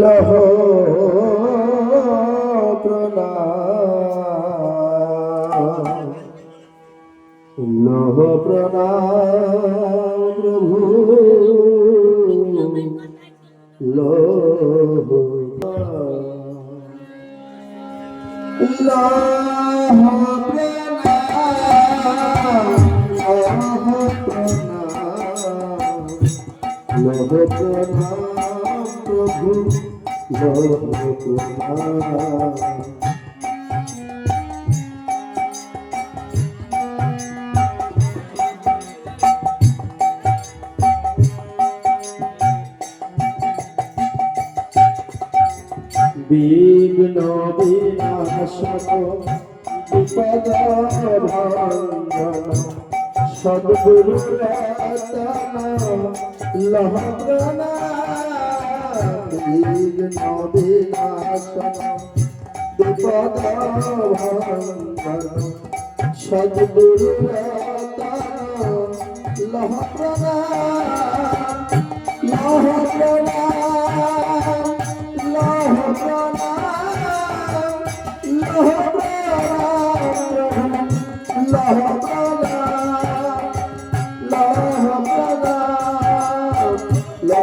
লহ প্রণাম। প্রভু। লহ প্রণাম প্রভু বিঘ্ন বিনাশক বিপদ ভঞ্জন সদ্গুরু রতন লহন বিঘ্ন বিনাশক বিপদ ভঞ্জন সদ্গুরু রতন লহন লহ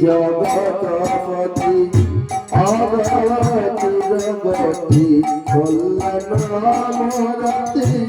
জগতপতি অগতি জগতি কল্যাণ মরতি